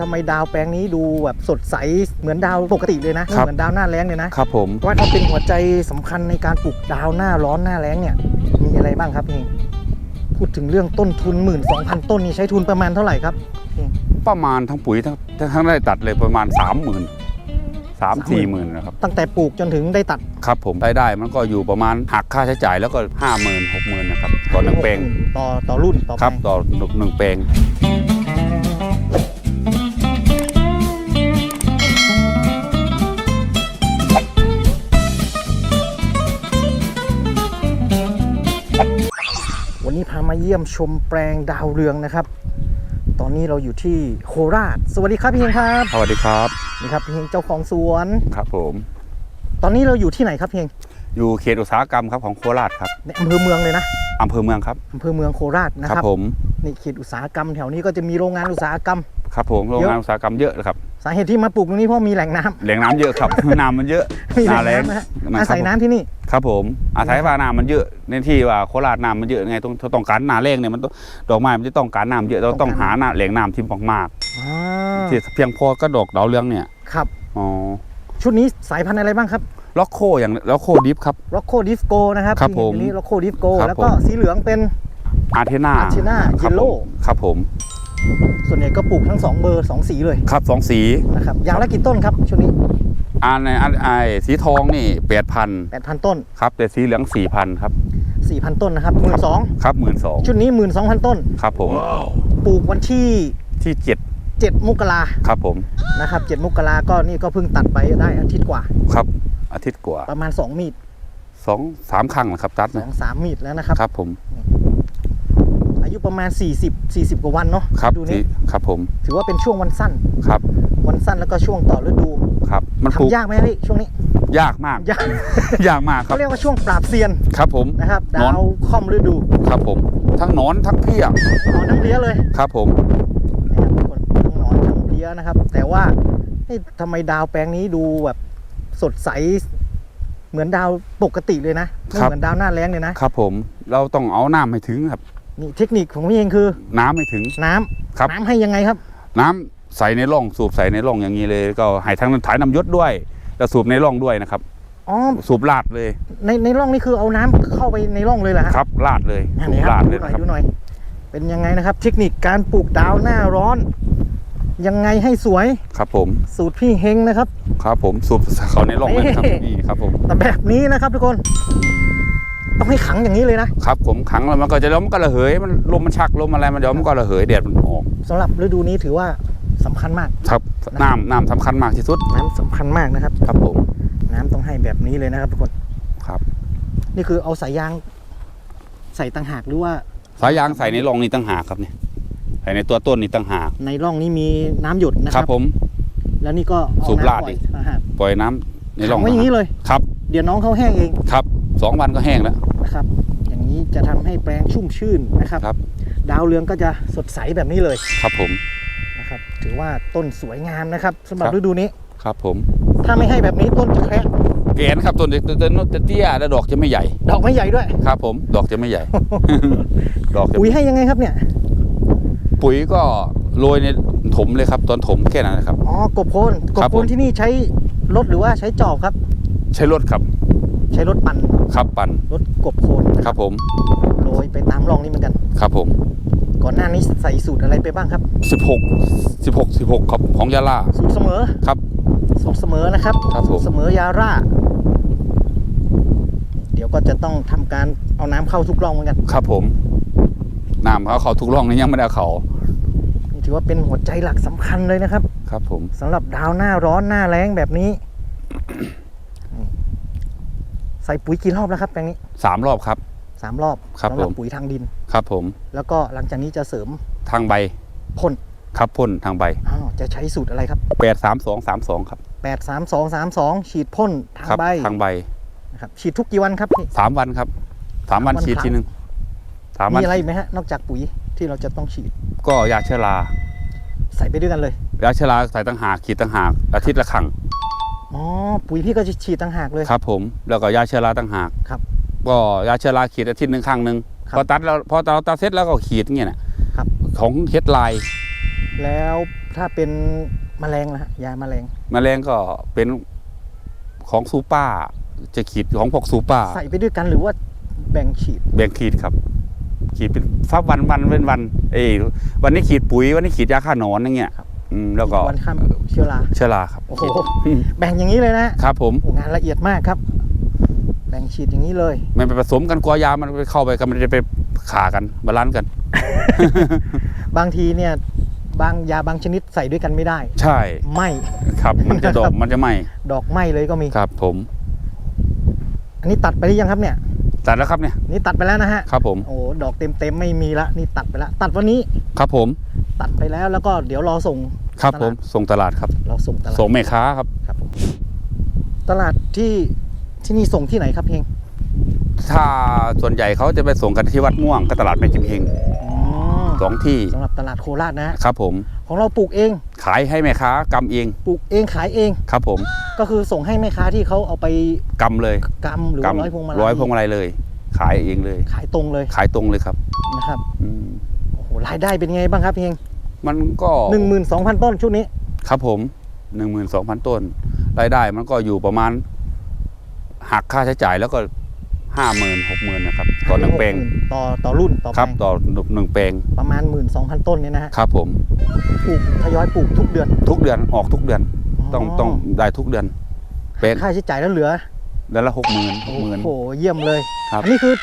ทำไมดาวแปลงนี้ดูแบบสดใสเหมือนดาวปกติเลยนะไม่ครับ เหมือนดาวหน้าแล้งเลยนะครับผม ว่าถ้าเป็นหัวใจสำคัญในการปลูกดาวหน้าร้อนหน้าแล้งเนี่ย มีอะไรบ้างครับพี่พูดถึงเรื่องต้นทุน 1 2 0 0 0 ต้นนี่ใช้ทุนประมาณเท่าไหร่ครับ ประมาณทั้งปุ๋ยทั้งทั้งได้ตัดเลยประมาณสามหมื่นสามสี่หมื่นนะครับ ตั้งแต่ปลูกจนถึงได้ตัดครับผมรายได้มันก็อยู่ประมาณหักค่าใช้จ่ายแล้วก็ห้าหมื่นหกหมื่นนะครับต่อหนึ่งแปลงต่อต่อรุ่นต่อครับแปลงต่อหนึ่งแปลง เยี่ยมชมแปลงดาวเรืองนะครับ ตอนนี้เราอยู่ที่โคราช สวัสดีครับพี่เฮงครับสวัสดีครับนี่ครับพี่เฮงเจ้าของสวน ครับผม ตอนนี้เราอยู่ที่ไหนครับพี่เฮงอยู่เขตอุตสาหกรรมครับของโคราชครับในอำเภอเมืองเลยนะอำเภอเมืองครับอำเภอเมืองโคราชนะคครัรับบผมนี่เขตอุตสาหกรรมแถวนี้ก็จะมีโรงงานอุตสาหกรรม ครับผมโรงงานอุตสาหกรรมเยอะครับสาเหตุที่มาปลูกตรงนี้เพราะมีแหล่งน้ำ แหล่งน้ำเยอะครับ น้ำมันเยอะมีหแหล่น้างแรงน้ำนะฮะนะอาครัศัยบน้ำที่นี่ ครับผม อาศัยว่าน้ำมันเยอะในที่ว่าโคราชน้ำมันเยอะไงต้องต้องการหนาแรงเนี่ยมันต้องดอกไม้มันจะต้องการน้ำเยอะเราต้องหาหน้าแหล่งน้ำที่มากอ่าๆที่เพียงพอก็ดอกดาวเรืองเนี่ยครับ อ๋อชุดนี้สายพันธุ์อะไรบ้างครับล็อกโคอย่างล็อกโคดิฟครับร็อกโคดิสโกนะครับครับที่เห็นผมอยู่นี้ร็อกโคดิสโกครับแล้วก็ผม สีเหลืองเป็น อาร์เทนา Athena ครับ Yellow ผมครับผม ส่วนใหญ่ก็ปลูกทั้ง 2 เบอร์ 2 สีเลยครับสองสีนะครับอย่างละกี่ต้นครับชุดนี้ อันในอันไอสีทองนี่แปดพัน8,000 ต้น ครับแต่สีเหลืองสี่พันครับ4,000 ต้นนะครับหมื่นสองครับหมื่นสองชุดนี้ 12,000 ต้น ครับผมปลูกวันที่ ที่เจ็ด7 มกราครับผมนะครับ7มกราก็นี่ก็เพิ่งตัดไปได้อาทิตย์กว่า ครับ อาทิตย์กว่าประมาณ 2 มีดสองสามครั้งนะครับตัดสอนะงสามมีดแล้วนะครับ ครับผม อายุประมาณ 40 40 กว่าวันเนาะครับดูนี้ที่ครับผม ถือว่าเป็นช่วงวันสั้นครับวันสั้นแล้วก็ช่วงต่อฤดูครับ มันปลูกทำยากไหมพี่ช่วงนี้ ยากมาก ยากยากมากครัเขาบเรียกว่าช่วงปราบเซียนครับผมนะครับหนอนดาวค่อมฤดูครับผม ทั้งหนอนทั้งเพี้ยหนอนทั้งเพลี้ยเลยครับผมนะครับทุกคนทั้งหนอนทั้งเพลี้ยนะครับ แต่ว่าเอ๊ะทำไมดาวแปลงนี้ดูแบบสดใสเหมือนดาวปกติเลยนะไม่เหมือนดาวหน้าแล้งเลยนะครับผมเราต้องเอาน้ำให้ถึงครับ นี่เทคนิคของพี่เองคือ น้ำให้ถึง น้ำครับ น้ำให้ยังไงครับ น้ำใส่ในร่องสูบใส่ในร่องอย่างนี้เลย ก็ให้ทั้งถ่ายน้ำยศด้วย แล้วสูบในร่องด้วยนะครับ อ๋อ สูบลาดเลยในในร่องนี่คือเอาน้ำเข้าไปในร่องเลยเหรอฮะครับลาดเลยอันสูนี้บคลารับดดูเลยหน่อยนะครับ ดูหน่อย เป็นยังไงนะครับ เทคนิคการปลูกดาวหน้าร้อน ยังไงให้สวยครับผมสูตรพี่เฮงนะครับ ครับผมสูบเขาในร่องเลยนะครับเฮ้นี่ครับผม แต่แบบนี้นะครับทุกคน ต้องให้ขังอย่างนี้เลยนะครับผมขังแล้วมันก็จะล้มนก็ระเหยมันลมมันชักลมอะไรมันเดี๋ยวมันก็ระเหยแดดมันออกสำหรับฤดูนี้ถือว่าสำคัญมากครับ น้ำน้ำสำคัญมากที่สุดน้ำสำคัญมากนะครับ ครับผมน้ำต้องให้แบบนี้เลยนะครับทุกคนครับนี่คือเอาสายยางใส่ต่างหากหรือว่าสายยางใส่ในร่องนี่ตั้งหากครับเนี่ยใส่ในตัวต้นนี่ตั้งหากในร่องนี้มีน้ำหยดนะคครัรับ บผม แล้วนี่ก็เอสูบลาดน้ำปล่อยอีกต่างหากปล่อยน้ำ ในร่ขัองงไว้อย่างนี้เลยครับ เดี๋ยวน้องเขาแห้งเองครับสองวันก็แห้งแล้วนะครับ อย่างนี้จะทำให้แปลงชุ่มชื่นนะครับครับ ดาวเรืองก็จะสดใสแบบนี้เลยครับผมนะครับถือว่าต้นสวยงามนะครับสำหรับครับฤดูนี้ครับผม ถ้าไม่ให้แบบนี้ต้นจะแคระแกนครับต้นต้นต้นจะเตี้ยแล้วดอกจะไม่ใหญ่ ดอกไม่ใหญ่ด้วยครับผม ดอกจะไม่ใหญ่ ดอกจะปุ๋ยให้ยังไงครับเนี่ย ปุ๋ยก็โรยในถมเลยครับ ตอนถมแค่นั้นนะครับอ๋อกบโคนกบครับโคผมนที่นี่ใช้ รถหรือว่าใช้จอบครับ ใช้รถครับ ใช้รถปั่นครับปั่นรถกบโคนครับผมโรยไปตามร่องนี้เหมือนกัน ครับผม ก่อนหน้านี้ใส่สูตรอะไรไปบ้างครับ 16 16 16ครับของยาล่าสูตรเสมอครับ สูตรเสมอนะครับครับผม สูตรเสมอยาร่า เดี๋ยวก็จะต้องทำการเอาน้ำเข้าทุกร่องเหมือนกันครับผมน้ำเขาเขาทุกร่องนี่ยังไม่ได้เอาเขานี่ถือว่าเป็นหัวใจหลักสำคัญเลยนะครับ ครับผมสำหรับดาวหน้าร้อนหน้าแรงแบบนี้นี่ใส่ปุ๋ยกี่รอบแล้วครับแปลงนี้สามรอบครับ สามรอบครับสำหรับผม ปุ๋ยทางดิน ครับผมแล้วก็หลังจากนี้จะเสริมทางใบพ่นครับพ่นทางใบอ้าวจะใช้สูตรอะไรครับ8 3 2 3 2ครับ8 3 2 3 2 ฉีดพ่นทางครับใบทางใบนะครับฉีดทุกกี่วันครับพี่ สามวันครับสามวันสามวันฉีดครั้ง ทีหนึ่งสามวันมีอะไรอีกไหมฮะนอกจากปุ๋ยที่เราจะต้องฉีดก็ยาเชื้อรา ใส่ไปด้วยกันเลยยาเชื้อราใส่ตั้งหากขีดตั้งหากอาทิตย์ละครั้งอ๋อปุ๋ยพี่ก็จะฉีดต่างหากเลย ครับ ผมแล้วก็ยาเชื้อราตั้งหากครับ ก็ยาเชื้อราขีดอาทิตย์หนึ่งครั้งหนึ่งครับพอตัดแล้วพอเราตัดเสร็จแล้วก็ขีดเงี้ยนะครับ ของเฮ็ดไลน์แล้วถ้าเป็นแมลงล่ะฮะยาแมลง แมลงก็เป็นของซูป้าจะขีดของพวกซูป้าใส่ไปด้วยกันหรือว่าแบ่งฉีด แบ่งขีดครับ ขีดเป็นฟับวันวันเป็นวัน เอยวันนี้ขีดปุ๋ยวันนี้ขีดยาฆ่าหนอนอย่างเงี้ยครับอืมแล้วก็วันข้ามเชื้อราเชื้อราครับโอ้โหแบ่งอย่างนี้เลยนะครับ ผมโอ้งานละเอียดมากครับ แบ่งฉีดอย่างนี้เลย มันไปผสมกันกลัวยามันไปเข้าไปกันมันจะไปขากันบาลานซ์กัน บางทีเนี่ยบางยาบางชนิดใส่ด้วยกันไม่ได้ ใช่ไหมครับ มันจะดอกมันจะไหมดอกไหมเลยก็มีครับ ผม อันนี้ตัดไปหรือยังครับเนี่ย ตัดแล้วครับเนี่ยนี่ตัดไปแล้วนะฮะครับผมโอ้ดอกเต็มเต็มๆไม่มีละนี่ตัดไปแล้วตัดวันนี้ครับผม ตัดไปแล้วแล้วก็เดี๋ยวรอส่งครับตผลาดมส่งตลาดครับเราส่งตลาดส่งแม่ค้าครับครับผมตลาดที่ที่นี่ส่งที่ไหนครับเฮงถ้าส่วนใหญ่เขาจะไปส่งกันที่วัดม่วงกับตลาดแม่จิมเฮงอ๋อ สองที่สำหรับตลาดโคราชนะฮะครับผม ของเราปลูกเองขายให้แม่ค้ากำเองปลูกเองขายเอง ครับผมก็คือส่งให้แม่ค้าที่เขาเอาไปกำเลยกำหรือว่าร้อยพวงมาลัยร้อยพวงมาลัยเลย ขายเองเลย ขายตรงเลยขายตรงเลยครับนะครับอืมโอ้โหรายได้เป็นไงบ้างครับเฮงมันก็หนึ่งหมื่นสองพันต้นชุดนี้ ครับผมหนึ่งหมื่นสองพันต้น รายได้มันก็อยู่ประมาณหักค่าใช้จ่ายแล้วก็ ห้าหมื่นหกหมื่นนะครับ ต่อหนึ่งแปลงต่อต่อรุ่นต่อครับแปลงต่อหนึ่งแปลงประมาณหมื่นสองพันต้นเนี่ยนะฮะครับผมปลูกทยอยปลูกทุกเดือนทุกเดือนออกทุกเดือนต้องต้องได้ทุกเดือนเป็นค่าใช้จ่ายแล้วเหลือเดือนละหกหมื่นหโอ้กหมื่นโหเยี่ยมเลยครับ อันนี้คือ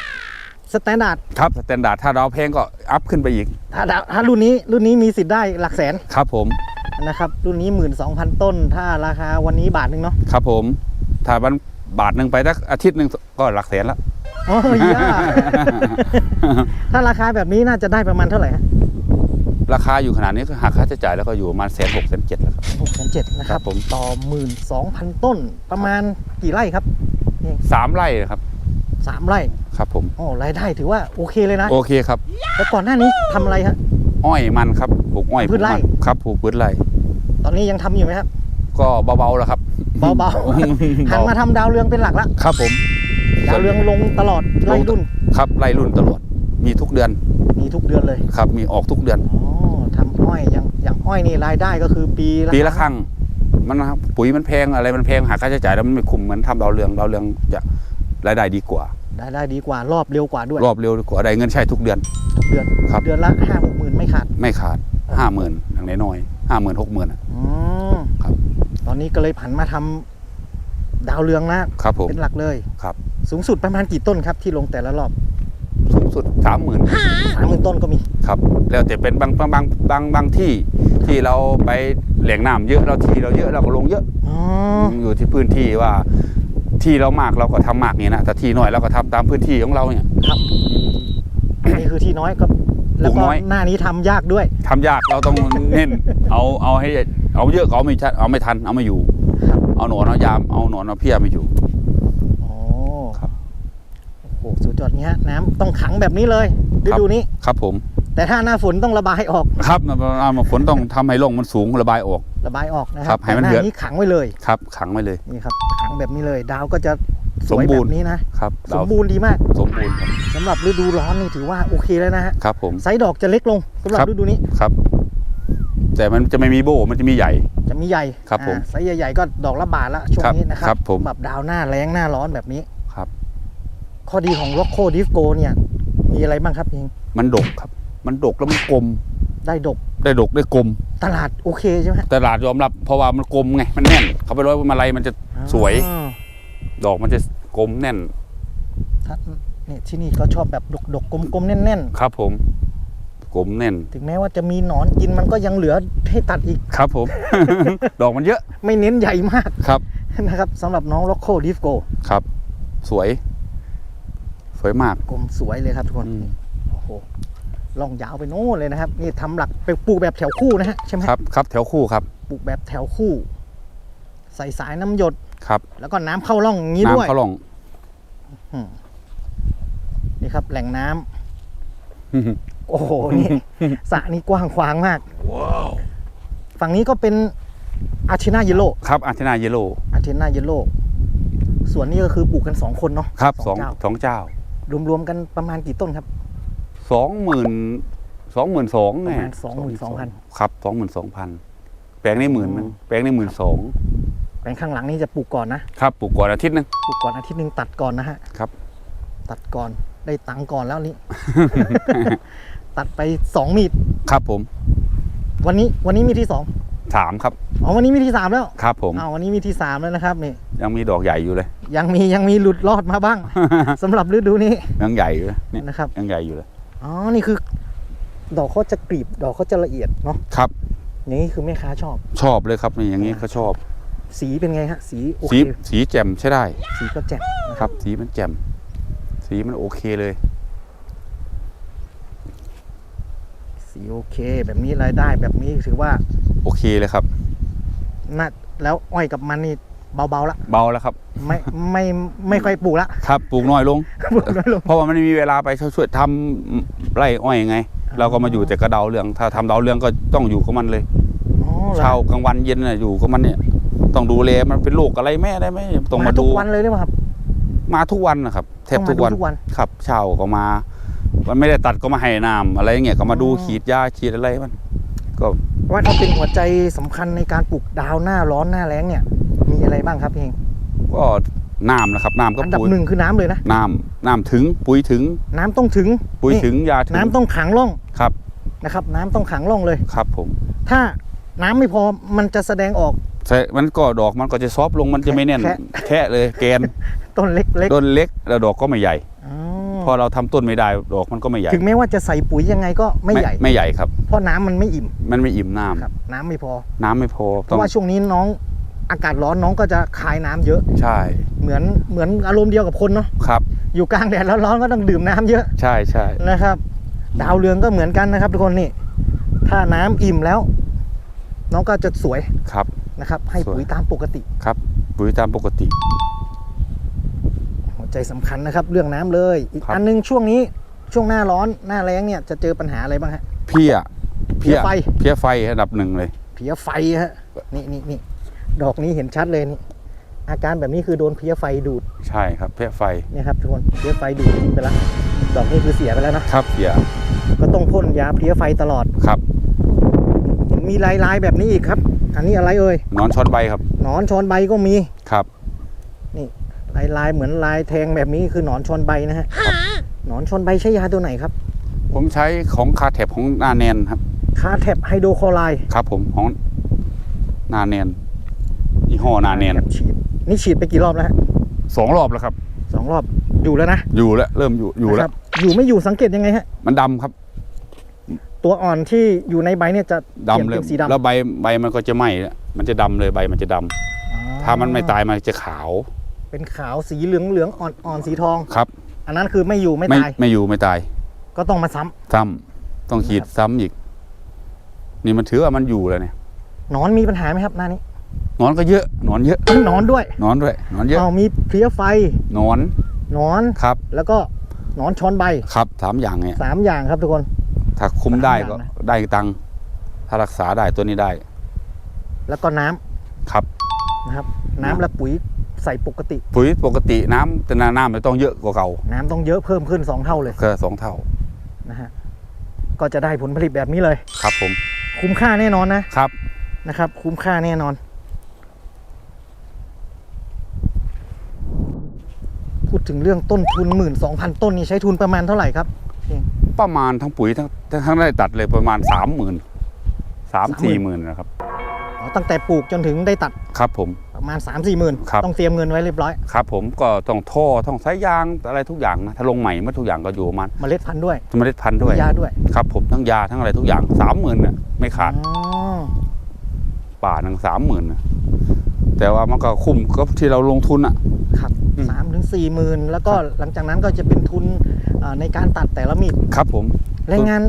สแตนดาร์ดครับสแตนดาร์ดถ้าดาวแพงก็อัพขึ้นไปอีกถ้าดาวถ้ารุ่นนี้รุ่นนี้มีสิทธิ์ได้หลักแสนครับผมนะครับรุ่นนี้หมื่นสองพันต้น ถ้าราคาวันนี้บาทหนึ่งเนาะครับผมถ้ามัน บาทหนึ่งไปสักอาทิตย์หนึ่งก็หลักแสนละโอ้ยยากถ้าราคาแบบนี้น่าจะได้ประมาณเท่าไหร่ฮะราคาอยู่ขนาดนี้ก็หักค่าใช้จ่ายแล้วก็อยู่ประมาณแสนหกแสนเจ็ดแล้วครับหกแสนเจ็ดนะคครัรับบผมต่อหมื่นสองพันต้นประมาณกี่ไร่ครับสามไร่นะครับสามไร่ครับผมโอ้รายได้ถือว่าโอเคเลยนะโอเคครับแล้วก่อนหน้านี้ทำอะไรฮะอ้อยมันครับปลูกอ้อยพืชไร่ปลูกมันครับปลูกพืชไร่ตอนนี้ยังทำอยู่ไหมครับก็เบาๆแล้วครับ เบาๆหันมาทำดาวเรืองเป็นหลักละครับผมดาวเรืองลงตลอดไล่รุ่นครับไล่รุ่นตลอดมีทุกเดือนมีทุกเดือนเลยครับ มีออกทุกเดือนอ๋อทำอ้อยอย่างอย่างอ้อยนี่รายได้ก็คือปีปีละครั้งมันนะครับปุ๋ยมันแพงอะไรมันแพงหาค่าใช้จ่ายแล้วมันไม่คุ้มเหมือนทำดาวเรืองดาวเรืองจะรายได้ดีกว่ารายได้ดีกว่ารอบเร็วกว่าด้วย รอบเร็วดีกว่าได้เงินใช้ทุกเดือน ทุกเดือนครับ เดือนละห้าหกหมื่นไม่ขาด ไม่ขาดห้าหมื่นอย่างน้อยๆห้าหมื่นหกหมื่นอืมครับต อนนี้ก็เลยผันมาทำดาวเรืองนะครับผมเป็นหลักเลยครับ สูงสุดประมาณกี่ต้นครับที่ลงแต่ละรอบ สูงสุดสามหมื่นสามหมื่นต้นก็มีครับ แล้วแต่เป็นบางบางบางบางบางที่ที่เราไปแหล่งน้ำเยอะเราที่เราเยอะเราก็ลงเยอะอ๋ออยู่ที่พื้นที่ว่าที่เรามากเราก็ทำมากนี่นะแต่ที่น้อยเราก็ทำตามพื้นที่ของเราเนี่ยครับอันนี่คือที่น้อยก็แล้ว ปลูก็กน้อยหน้านี้ทำยากด้วยทำยากเราต้องเน้นเอาเอาให้เอาเยอะก็เอาไม่ชัดเอาไม่ทันเอาไม่อยู่ครับเอาหนอนเอายามเอาหนอนเอาเพี้ยไม่อยู่อ๋อครับโอ้โหสุดยอดเนี้ยน้ำต้องขังแบบนี้เลยฤครับดูนี้ครับผม แต่ถ้าหน้าฝนต้องระบายออก ครับอ่าฝนต้องทำให้ลงมันสูงระบายออก ระบายออกนะคครัรับบให้มันแต่หเดือดน้านี้ขังไว้เลยครับ ขังไว้เลยนี่ครับขังแบบนี้เลย ดาวก็จะ สสมวยบูแบรณ์บนี้นะครับสเรามบูรณ์ดีมากสมบูรณ์ครับสำหรับฤดูร้อนนี่ถือว่าโอเคแล้วนะฮะครับผมไซส์ดอกจะเล็กลงสำหรับครับฤดูนี้ครับ แต่มันจะไม่มีโบมันจะมีใหญ่ จะมีใหญ่ครับผมอ่าไซส์ใหญ่ๆก็ดอกละบาทละช่วงครับนี้นะครัครับผมแบบดาวหน้าแรงหน้าร้อนแบบนี้ครับ ข้อดีของ Rocco d i f c o เนี่ย มีอะไรบ้างครับเองมันดกครับ มันดกแล้วมันกลมได้ดกได้ดกได้กลม ตลาดโอเคใช่ไหมฮะตลาดยอมรับเพราะว่ามันกลมไงมันแน่น เขาไปร้อยมาลัยมันจะสวยอ่าดอกมันจะ กลมแน่นถ้าเนี่ยที่นี่ก็ชอบแบบดกๆกลมๆแน่นครับผมกลมแน่น ๆ ถึงแม้ว่าจะมีหนอนกินมันก็ยังเหลือให้ตัดอีก ครับผม ดอกมันเยอะไม่เน้นใหญ่มาก ครับ นะครับสำหรับน้อง Rocco d i f c o ครับ สวย สวยมาก กลมสวยเลยครับทุกคนอืม โอ้โหล่องยาวไปโน่นเลยนะครับ นี่ทำหลักไปปลูกแบบแถวคู่นะฮะใช่ไหมครับครับแถวคู่ครับ ปลูกแบบแถวคู่ ใส่สายน้ำหยด ครับ แล้วก็น้ำเข้าร่องอย่างนี้ด้วยน้ำเขาลงอืมนี่ครับ แหล่งน้ำโอ้โหนี่สระนี่กว้างขวางมากฝั่งนี้ก็เป็นอาร์เทนาเยโลครับอาร์เทนาเยโลอาร์เทนาเยโลส่วนนี้ก็คือปลูกกันสองคนเนาะครับสองเจ้าสองเจ้า รวมๆกันประมาณกี่ต้นครับสองหมื่นสองหมื่นสองประเนี่ยมาณสองหมื่นสองพันครับสองหมื่นสองพันแปลงนี้หมื่นนึงอ๋อแปลงนี้หมื่นสองแป ลงข้างหลังนี่จะปลูกก่อนนะครับปลูกก่อนอาทิตย์หนึงปลูกก่อนอาทิตย์หนึ่งตัดก่อนนะฮะครับ ตัดก่อนได้ตังค์ก่อนแล้วนี่ ตัดไปสองมีดครับผม วันนี้วันนี้มีที่สองสามครับอ๋อวันนี้มีที่สามแล้วครับผมอ้าววันนี้มีที่สามแล้วนะครับนี่ยังมีดอกใหญ่อยู่เลย ยังมียังมีหลุดรอดมาบ้างสำหรับฤดูนี้ยังใหญ่อยู่เลยเนี่ยนะครับยังใหญ่อยู่เลยอ๋อนี่คือ ดอกเขาจะกรีบดอกเขาจะละเอียดเนาะครับอย่างนี้คือแม่ค้าชอบ ชอบเลยครับนี่อย่างนี้ก็ชอบ สีเป็นไงฮะ สีโอสีเคสีแจ่มใช่ได้สีก็แจ่มนะคครับรับ สีมันแจ่ม สีมันโอเคเลย สีโอเค แบบนี้รายได้แบบนี้ถือว่าโอเคเลยครับ น่าแล้วอ้อยกับมันนี่เบาๆละเบาแล้วครับ ไม่ไม่ไม่ค่อยปลูกละครับปลูกน้อยลง ปลูกน้อยลง เพราะว่ามันไม่มีเวลาไปช่วยทำไร่อ้อยไง เราก็มาอยู่แต่กระเดาเรื่อง ถ้าทำเดาเรื่องก็ต้องอยู่กับมันเลย อ๋อหรอเช้ากลางวันเย็นน่ะอยู่กับมันเนี่ย ต้องดูแลมันเป็นโรคอะไรแม่ได้ไหมต้องมาทุดูกวันเลยหรือเปล่าครับ มาทุกวันนะครับแทบต้องทุมากดูวันทุกวันครับเช้าก็มา มันไม่ได้ตัดก็มาให้น้ำอะไรอย่างเงี้ยก็มาดูอ๋อขีดยาขีดอะไรมัน ก็ว่าถ้าเป็นหัวใจสำคัญในการปลูกดาวหน้าร้อนหน้าแล้งเนี่ย มีอะไรบ้างครับพี่เองก็น้ำนะครับน้ำก็อันดับปุ๋ยหนึ่งคือน้ำเลยนะน้ำน้ำถึงปุ๋ยถึง น้ำต้องถึง ปุ๋ยนี่ถึงยาถึงน้ำต้องขังร่องครับนะครับ น้ำต้องขังร่องเลยครับ ผม ถ้าน้ำไม่พอมันจะแสดงออก แต่มันก็ดอกมันก็จะซอฟต์ลงมันจะไม่แน่น แค่แค่เลยแกนต้นเล็กต้นเล็กแล้วดอกก็ไม่ใหญ่ๆอ๋อพอเราทำต้นไม่ได้ดอกมันก็ไม่ใหญ่ ถึงแม้ว่าจะใส่ปุ๋ยยังไงก็ไม่ใหญ่ ไม่ใหญ่ครับ เพราะน้ำมันไม่อิ่ม มันไม่อิ่มน้ำครับ น้ำไม่พอ น้ำไม่พอ เพต้องราะว่าช่วงนี้น้องอากาศร้อนน้องก็จะคายน้ำเยอะ ใช่ เหมือนเหมือนอารมณ์เดียวกับคนเนาะ ครับ อยู่กลางแดดแล้วร้อนก็ต้องดื่มน้ำเยอะ ใช่ใช่นะครับ ดาวเรืองก็เหมือนกันนะครับ ทุกคนนี่ ถ้าน้ำอิ่มแล้ว น้องก็จะสวย ครับ นะครับ ให้สวยปุ๋ยตามปกติครับปุ๋ยตามปกติ หัวใจสำคัญนะครับ เรื่องน้ำเลย อีกครับอันหนึงช่วงนี้ช่วงหน้าร้อนหน้าแล้งเนี่ยจะเจอปัญหาอะไรบ้างฮะเพี้ยเพี้ยไฟเพี้ยไฟอันดับหนึ่งเลยเพี้ยไฟฮะนี่นี่นี่ดอกนี้เห็นชัดเลยนี่อาการแบบนี้คือโดนเพี้ยไฟดูด ใช่ครับเพี้ยไฟเนี่ยครับทุกคนเพี้ยไฟดูดทิ้งไปแล้วดอกนี้คือเสียไปแล้วนะครับเพี้ยก็ต้องพ่นยาเพลี้ยไฟตลอดครับเห็นมีลายลายๆแบบนี้อีกครับ อันนี้อะไรเอ่ยนอนช้อนใบครับหนอนชอนใบก็มีครับ ลายลายๆเหมือนลายแทงแบบนี้คือหนอนชอนใบนะฮะหนอนชอนใบใช้ยาตัวไหนครับผมใช้ของคาแท็บของนาแนนครับ คาแทบไฮโดรคลอไรด์ครับ ผมของนาแนนยี่ห้อนาแนนแบบฉีดนี่ฉีดไปกี่รอบแล้วฮะสองรอบแล้วครับ สองรอบอยู่แล้วนะอยู่แล้วเริ่มอยู่อยู่นะแล้ควรับอยู่ไม่อยู่สังเกตยังไงฮะมันดำครับ ตัวอ่อนที่อยู่ในใบเนี่ยจะเปดำลี่ยนเลยเป็นสีดำแล้วใบใบมันก็จะไหม้แล้วมันจะดำเลยใบมันจะดำอ๋อถ้ามันไม่ตายมันจะขาว เป็นขาวสีเหลืองเหลืองอ่อนอ่อนสีทองครับ อันนั้นคือไม่อยู่ไม่ไม่ตายไม่อยู่ไม่ตาย ก็ต้องมาซ้ำซ้ำต้องขีดครับซ้ำอีก นี่มันถือว่ามันอยู่แล้วเนี่ยหนอนมีปัญหาไหมครับหน้านี้หนอนก็เยอะหนอนเยอะมีหนอนด้วยหนอนด้วยหนอนเยอะเอามีเพลี้ยไฟหนอนหนอนครับ แล้วก็หนอนช้อนใบครับสามอย่างเนี่ยสามอย่างครับทุกคน ถ้าคุมได้ก็สามอย่างนะได้ตังค์ถ้ารักษาได้ตัวนี้ได้ แล้วก็น้ำครับ นะครับ น้ำและปุ๋ยใส่ปกติ ปุ๋ยปกติน้ำแต่น้ำน้ำมันต้องเยอะกว่าเก่าน้ำต้องเยอะเพิ่มขึ้นสองเท่าเลยก็สองเท่านะฮะก็จะได้ผลผลิตแบบนี้เลย ครับผมคุ้มค่าแน่นอนนะ ครับ นะครับคุ้มค่าแน่นอน พูดถึงเรื่องต้นทุนหมื่นสองพันต้นนี่ใช้ทุนประมาณเท่าไหร่ครับ ประมาณทั้งปุ๋ยทั้งทั้งได้ตัดเลยประมาณสามหมื่นสามสี่หมื่นนะครับอ๋อตั้งแต่ปลูกจนถึงได้ตัดครับผม ประมาณ 3 4มสี่หมื่นครับ ต้องเตรียมเงินไว้เรียบร้อย ครับผมก็ต้องท่อต้องสายยางอะไรทุกอย่างนะถ้าลงใหม่เมื่อทุกอย่างก็อยู่ประมันเมล็ดพันธุ์ด้วย เมล็ดพันธุ์ด้วยยาด้วยครับผมทั้งยาทั้งอะไรทุกอย่างสามหมื่นน่ะไม่ขาดอ๋อป่าหนึ่งสามหมื่นน่ะ แต่ว่ามันก็คุ้มกับที่เราลงทุนอะ ครับอืม สามถึงสี่หมื่นแล้วก็หลังจากนั้นก็จะเป็นทุนเอ่อในการตัดแต่ละมีดครับผม แรงงาน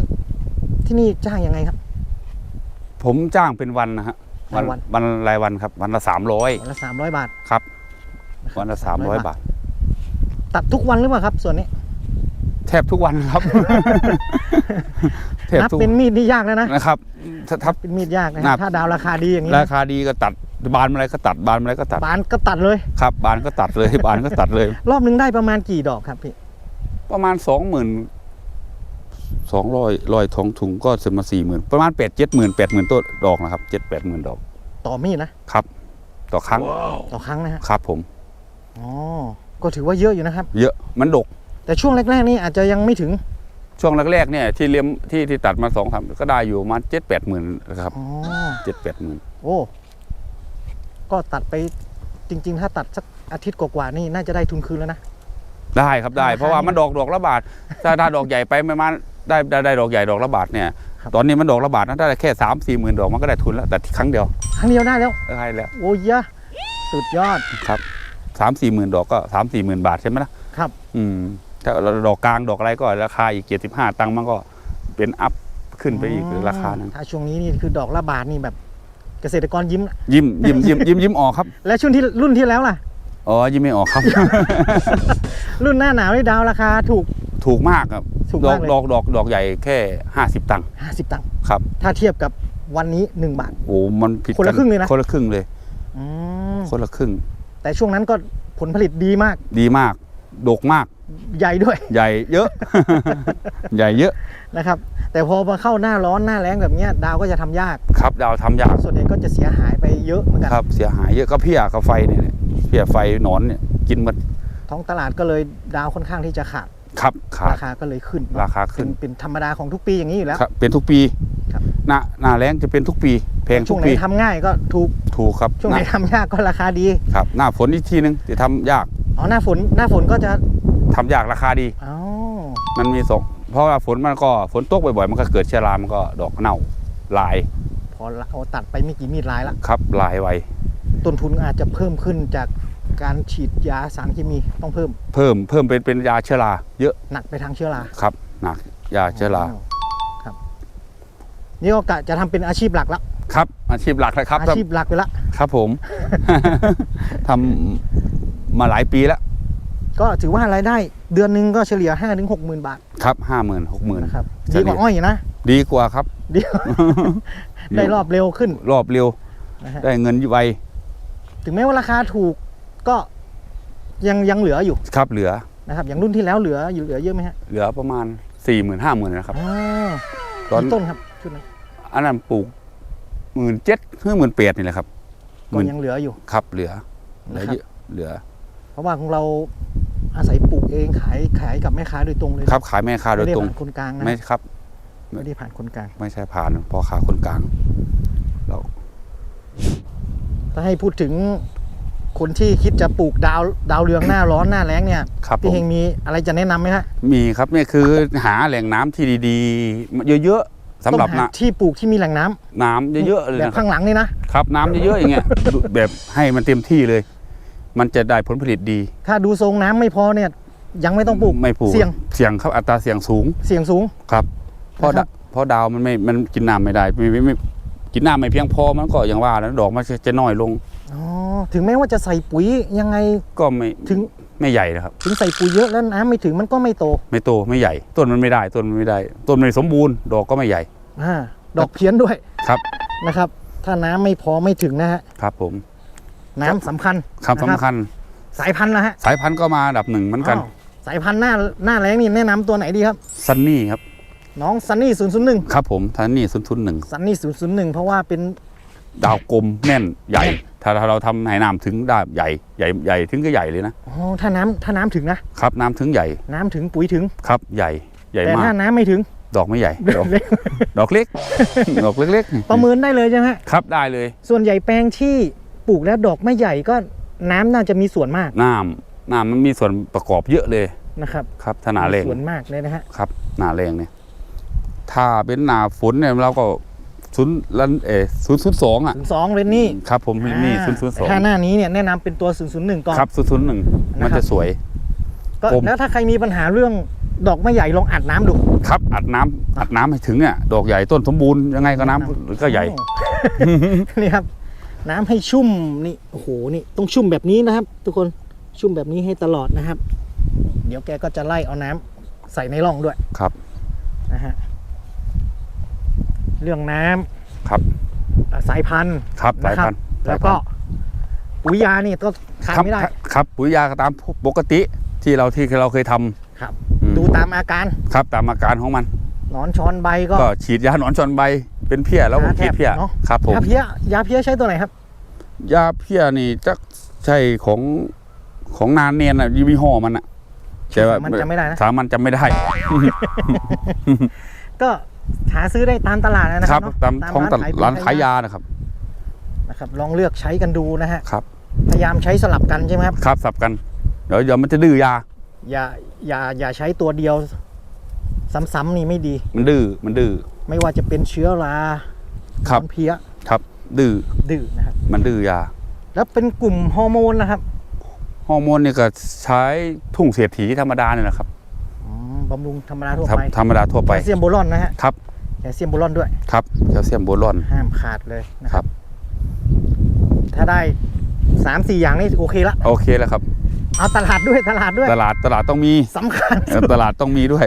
ที่นี่จ้างยังไงครับ ผมจ้างเป็นวันนะฮะรายวัน วันรายวันครับ วันละสามร้อยวันละสามร้อยบาท ครับนะคบวันละสามร้อยบาท ตัดทุกวันหรือเปล่าครับ ส่วนนี้ แทบทุกวันครับ แทบนับทุกเป็นมีดนี่ยากแล้วนะนะครับถ้าถ้า เป็นมีดยากนะนัฮะบถ้าดาวราคาดีอย่างนี้รานะคาดีก็ตัดบานอะไรก็ตัดบานอะไรก็ตัดบานก็ตัดเลย ครับ บานก็ตัดเลย บานก็ตัดเลย รอบหนึงได้ประมาณกี่ดอกครับพี่ประมาณสองหมื่นสองร้อยร้อยทองถุงก็จะมาสี่หมื่นประมาณแปดเจ็ดหมื่นแปดหมื่นต้นดอกนะครับเจ็ดแปดหมื่นดอกต่อมีดนะครับ ต่อครั้งต่อครั้งนะฮะครับผม อ๋อก็ถือว่าเยอะอยู่นะครับ เยอะมันดก แต่ช่วงแรกๆนี่อาจจะยังไม่ถึงช่วงแรกๆเนี่ยที่เลี้ยมที่ที่ตัดมาสองสามก็ได้อยู่ประมาณเจ็ดแปดหมื่นนะครับอ๋อเจ็ดแปดหมื่นโอ้ก็ตัดไปจริง ๆ ถ้าตัดสักอาทิตย์กว่าๆนี่น่าจะได้ทุนคืนแล้วนะ ได้ครับได้ราคาเพราะว่ามันดอกดอกละบาท ถ้าถ้าดอกใหญ่ไปประมาณได้ได้ได้ดอกใหญ่ดอกละบาทเนี่ย ครับ ตอนนี้มันดอกละบาทนะได้แค่สามสี่หมื่นดอกมันก็ได้ทุนแล้วแต่ครั้งเดียวครั้งเดียวได้แล้ว ได้แล้วโอ้ยยะสุดยอดครับสามสี่หมื่นดอกก็สามสี่หมื่นบาทใช่ไหมล่ะครับ อืม ถ้าเราดอกกลางดอกอะไรก็ราคาอีกเจ็ดสิบห้าตังค์มันก็เป็นอัพขึ้นไปอีกราคาหนึงถ้าช่วงนี้นี่คือดอกละบาทนี่แบบ เกษตรกรยิ้ม ยิ้มยิ้มยิ้มยิ้มยิ้มออกครับ และช่วงที่รุ่นที่แล้วล่ะอ๋อยิ้มไม่ออกครับ รุ่นหน้าหนาวนี่ดาวราคาถูกถูกมากครับถูกดอมากกเลยดอกดอกดอกใหญ่แค่ห้าสิบตังค์50ตังค์ครับถ้าเทียบกับวันนี้1บาท โอ้มันผิดคนละครึ่งเลยนะ คนละครึ่งเลย อืมคนละครึ่งแต่ช่วงนั้นก็ผลผลิตดีมาก ดีมาก ดกมาก ใหญ่ด้วย ใหญ่เยอะ ใหญ่เยอะนะครับ แต่พอมาเข้าหน้าร้อนหน้าแล้งแบบเนี้ยดาวก็จะทำยาก ครับดาวทำยากส่วนใหญ่ก็จะเสียหายไปเยอะเหมือนกัน ครับ เสียหายเยอะก็เพี้ยกับไฟเนี่ยเพี้ยไฟหนอนเนี่ยกินหมดท้องตลาดก็เลยดาวค่อนข้างที่จะขาดครับขาด ราคาก็เลยขึ้นราคาขึ้น เป็นเป็นธรรมดาของทุกปีอย่างนี้อยู่แล้ว ครับเป็นทุกปีครับ หน้าหน้าแรงจะเป็นทุกปี แพงช่ทุวกงไหนปีทำง่ายก็ถูก ถูกครับช่วงไหนหน้าทำยากก็ราคาดี ครับ หน้าฝนอีกทีนึงจะทำยาก อ๋อหน้าฝนหน้าฝนก็จะทำยากราคาดี อ๋อมันมีสองเพราะว่าฝนมันก็ฝนตกบ่อยๆมันก็เกิดเชื้อรามันก็ดอกเน่าลายพอละเอาตัดไปไม่กี่มีดลายละครับลายไวต้นทุนอาจจะเพิ่มขึ้นจากการฉีดยาสารเคมีต้องเพิ่มเพิ่มเพิ่มเป็นเป็นยาเชื้อราเยอะหนักไปทางเชื้อราครับหนักยาเชื้อราอ๋อครับ นี่ก็กะจะทำเป็นอาชีพหลักละครับ อาชีพหลักเลยครับอาชีพหลักไปละ ครับผม ทำ มาหลายปีแล้ว ก็ถือว่ารายได้เดือนหนึงก็เฉลี่ย5้าถึงหกหมื่นบาทครับห้าหมื่นหกหมื่นนะครับเฉดีลี่ยกว่าอ้อยนะดีกว่าครับ ดีได้รอบเร็วขึ้นรอบเร็ว นะฮะได้เงินไวถึงแม้ว่าราคาถูกก็ยังยังเหลืออยู่ครับเหลือ นะครับ อย่างรุ่นที่แล้วเหลืออยู่เหลือเยอะไหมฮะเหลือประมาณสี่หมื่นห้าหมื่นนะครับ อ๋อตอนกี่ต้นครับชุดนั้นอันนั้นปลูกหมื่นเจ็ดหรือหมื่นแปดนี่แหละครับ หก็มื่น ยังเหลืออยู่ ครับเหลือเหลือนะครับ เยอะเหลือ เพราะว่าของเราอาศัยปลูกเองขายขายกับแม่ค้าโดยตรงเลยครับ ขายแม่ค้าโดไม่ยได้ตรงผ่านคนกลางนะไม่ครับ ไม่ได้ผ่านคนกลาง ไม่ใช่ผ่านพอค้าคนกลางเราถ้าให้พูดถึงคนที่คิดจะปลูกดาวดาวเรืองหน้าร้อนหน้าแล้งเนี่ยครับผพี่มเฮงมีอะไรจะแนะนำไหมฮะมีครับเนี่ยคือหาแหล่งน้ำที่ดีๆ เยอะๆสำหรับต้องานะที่ปลูกที่มีแหล่งน้ำน้ำเยอะๆเลยแบบนะครับข้างหลังนี่นะครับ น้ำเยอะๆอย่างเงี้ยดูแบบให้มันเต็มที่เลย มันจะได้ผลผลิตดี ถ้าดูทรงน้ำไม่พอเนี่ย ยังไม่ต้องปลูก ไม่ปลูกเสี่ยง เสี่ยงครับอัตราเสี่ยงสูงเสี่ยงสูง ครับเพราะนะครับดาเพราะดาวมันไม่มันกินน้ำไม่ได้ไม่ไม่ไม่กินน้ำไม่เพียงพอมันก็อย่างว่าแล้วดอกมันจะจะน้อยลง อ๋อถึงแม้ว่าจะใส่ปุ๋ยยังไงก็ไม่ถึงไม่ใหญ่นะครับ ถึงใส่ปุ๋ยเยอะแล้วน้ำไม่ถึงมันก็ไม่โตไม่โตไม่ใหญ่ ต้นมันไม่ได้ต้นมันไม่ได้ ต้นไม่สมบูรณ์ดอกก็ไม่ใหญ่ อ่าดอกเพี้ยนด้วยครับ นะครับ ถ้าน้ำไม่พอไม่ถึงนะฮะ ครับผม น้ำสำคัญคำสำคัญ สายพันธุ์นะฮะสายพันธุ์ก็มาอันดับหนึ่งเหมือนกัน อ้าวสายพันธุ์หน้าหน้าแรงนี่แนะนำตัวไหนดีครับ ซันนี่ครับ น้องซันนี่ศูนย์ศูนย์หนึ่งครับผมทันนี่ซุนทุนหนึ่งซันนี่ศูนย์ศูนย์หนึ่งเพราะว่าเป็นดาวกลมแน่นใหญ่แน่นถ้าถ้าเราทำไหน้ำถึงได้ใหญ่ใหญ่ใหญ่ถึงก็ใหญ่เลยนะอ๋อถ้าน้ำถ้าน้ำถึงนะ ครับน้ำถึงใหญ่น้ำถึงปุ๋ยถึง ครับใหญ่ใหญ่แต่มาถ้าก น้ำไม่ถึง ดอกไม่ใหญ่ ดอกเล็กดอกเล็ก ดอกเล็กๆประเมินได้เลยใช่ไหมฮะ ครับได้เลย ส่วนใหญ่แปลงที่ ปลูกแล้วดอกไม่ใหญ่ก็น้ำน่าจะมีส่วนมาก น้ำน้ำมันมีส่วนประกอบเยอะเลยนะครับ ครับถ้าหนาแรงมีส่วนมากเลยนะฮะครับ หนาแรงเนี่ย ถ้าเป็นหนาฝนเนี่ยเราก็ศูนย์ลันเอศูนย์ศูนย์สองอะถึงสองเลยนี่ครับผมมีมีศูนย์ศูนย์สแต่องถ้าหน้านี้เนี่ยแนะนำเป็นตัว001ก่อนครับศูนย์ศูนย์หนึ่งนะครับมันจะสวยก็ผมแล้วถ้าใครมีปัญหาเรื่องดอกไม่ใหญ่ลองอัดน้ำดู ครับ อัดน้ำอัดน้ำให้ถึงอะดอกใหญ่ต้นสมบูรณ์ยังไงก็น้ำก็ใหญ่โอ้นี่ครับ น้ำให้ชุ่มนี่โอ้โหนี่ต้องชุ่มแบบนี้นะครับ ทุกคนชุ่มแบบนี้ให้ตลอดนะครับ เดี๋ยวแกก็จะไล่เอาน้ำใส่ในร่องด้วยครับนะฮะเรื่องน้ำครับอะสายพันธุ์ครับสายนะครัพับนธุ์แล้วก็ปุ๋ยยานี่ก็ขาดครับไม่ได้ครับ ปุ๋ยยาก็ตามปกติที่เราที่เราเคยทำครับอืมดูตามอาการครับตามอาการของมันห นอนช้อนใบก็ก็ฉีดยาหนอนชอนใบเป็นเพี้ยแล้วก็ยาแทฉีดบเพี้ยเนอะครับผมยาเพี้ยยาเพี้ยใช้ตัวไหนครับ ยาเพี้ยนี่จะใช่ของของนานเนียนอะยี่ห้อมันอะแต่ว่ามันจำไม่ได้นะสามันจำไม่ได้ ก็หาซื้อได้ตามตลาดนะคครัรับบเนอะตามท้องตลาดร้านขายยยานะครับนะครับ ลองเลือกใช้กันดูนะฮะครับ พยายามใช้สลับกันใช่ไหมครับครับสับกันเดี๋ยวเดี๋ยวมันจะดื้อยาอย่าอย่าอย่าใช้ตัวเดียว ซ้ำๆนี่ไม่ดี มันดื้อมันดื้อไม่ว่าจะเป็นเชื้อราครับหนอนเพี้ยครับ ดื้อดื้อนะครับมันดื้อยา แล้วเป็นกลุ่มฮอร์โมนนะครับฮอร์โมนเนี่ยก็ใช้ทุ่งเสียดถีธรรมดาเนี่ยแหละครับอืมบำรุงธรรมดาทั่วครับไปธรรมดาทั่วไปแคลเซียมโบรอนนะฮะครับแคลเซียมโบรอนด้วยครับแคลเซียมโบรอนห้ามขาดเลยนะคครัรับบถ้าได้สามสี่อย่างนี่โอเคละโอเคแล้วครับเอาตลาดด้วยตลาดด้วย ตลาดตลาดต้องมีสำคัญเออตลาดต้องมีด้วย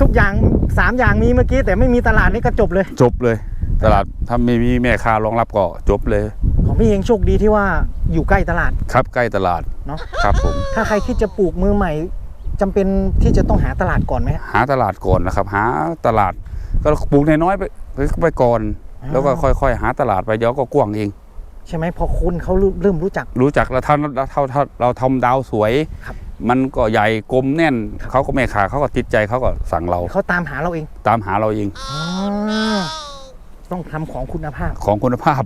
ทุกอย่างสามอย่างมีเมื่อกี้แต่ไม่มีตลาดนี่ก็จบเลย จบเลย ตลาดถ้าไม่มีแม่ค้ารองรับก็จบเลย ของพี่เองโชคดีที่ว่าอยู่ใกล้ตลาดครับใกล้ตลาดเนาะครับผม ถ้าใครคิดจะปลูกมือใหม่จำเป็นที่จะต้องหาตลาดก่อนไหมฮะ หาตลาดก่อนนะครับ หาตลาดก็ปลูกน้อยๆไปไปก่อน อ่า แล้วก็ค่อยๆ หาตลาดไปเดี๋ยวก็กว้างเอง ใช่ไหมพอคนเขาเริ่มเริ่มรู้จัก รู้จักแล้วถ้าเราเท่าเท่าเราทำดาวสวย ครับ มันก็ใหญ่กลมแน่นครับเขาก็ไม่ขาเขาก็ติดใจเขาก็สั่งเราเขาตามหาเราเองตามหาเราเองอ๋อต้องทำของคุณภาพของคุณภาพ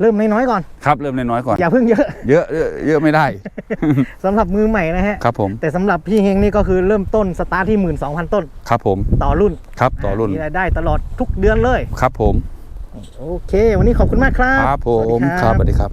เริ่มน้อยๆก่อนครับ เริ่มน้อยๆก่อนอย่าเพิ่งเยอะ เยอะเยอะเยอะไม่ได้สำหรับมือใหม่นะฮะครับผมแต่สำหรับพี่เฮงนี่ก็คือเริ่มต้นสตาร์ทที่12,000ต้นครับผมต่อรุ่นครับต่อรุ่นมีรายได้ตลอดทุกเดือนเลยครับผม โอเค วันนี้ขอบคุณมากครับครับผสวัสมดีครับสวัสดีครับ